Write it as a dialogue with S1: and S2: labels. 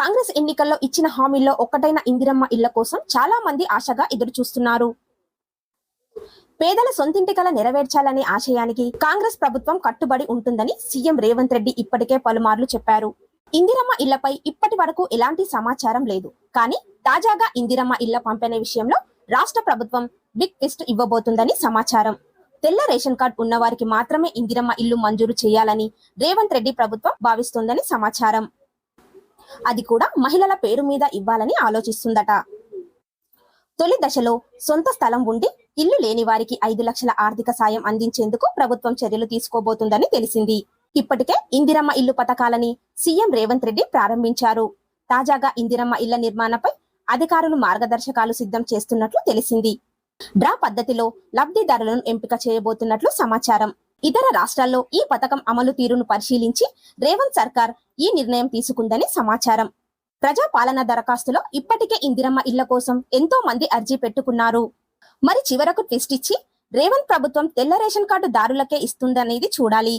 S1: కాంగ్రెస్ ఎన్నికల్లో ఇచ్చిన హామీల్లో ఒక్కటైన ఇందిరమ్మ ఇళ్ళ కోసం చాలా మంది ఆశగా ఎదురు చూస్తున్నారు. పేదల సొంతింటి కల నెరవేర్చాలనే ఆశయానికి కాంగ్రెస్ ప్రభుత్వం కట్టుబడి ఉంటుందని సీఎం రేవంత్ రెడ్డి ఇప్పటికే పలుమార్లు చెప్పారు. ఇందిరమ్మ ఇళ్ళపై ఇప్పటి వరకు ఎలాంటి సమాచారం లేదు. కానీ తాజాగా ఇందిరమ్మ ఇళ్ళ పంపిణీ విషయంలో రాష్ట్ర ప్రభుత్వం బిగ్ ట్విస్ట్ ఇవ్వబోతుందని సమాచారం. తెల్ల రేషన్ కార్డ్ ఉన్నవారికి మాత్రమే ఇందిరమ్మ ఇల్లు మంజూరు చేయాలని రేవంత్ రెడ్డి ప్రభుత్వం భావిస్తోందని సమాచారం. అది కూడా మహిళల పేరు మీద ఇవ్వాలని ఆలోచిస్తుందట. తొలి దశలో సొంత స్థలం ఉండి ఇల్లు లేని వారికి ఐదు లక్షల ఆర్థిక సాయం అందించేందుకు ప్రభుత్వం చర్యలు తీసుకోబోతుందని తెలిసింది. ఇప్పటికే ఇందిరమ్మ ఇల్లు పథకాలని సీఎం రేవంత్ రెడ్డి ప్రారంభించారు. తాజాగా ఇందిరమ్మ ఇళ్ళ నిర్మాణపై అధికారులు మార్గదర్శకాలు సిద్ధం చేస్తున్నట్లు తెలిసింది. డ్రా పద్ధతిలో లబ్ధిదారులను ఎంపిక చేయబోతున్నట్లు సమాచారం. ఇతర రాష్ట్రాల్లో ఈ పథకం అమలు తీరును పరిశీలించి రేవంత్ సర్కార్ ఈ నిర్ణయం తీసుకుందని సమాచారం. ప్రజా పాలన దరఖాస్తులో ఇప్పటికే ఇందిరమ్మ ఇళ్ళ కోసం ఎంతో మంది అర్జీ పెట్టుకున్నారు. మరి చివరకు ట్విస్ట్ ఇచ్చి రేవంత్ ప్రభుత్వం తెల్ల రేషన్ కార్డు దారులకే ఇస్తుందనేది చూడాలి.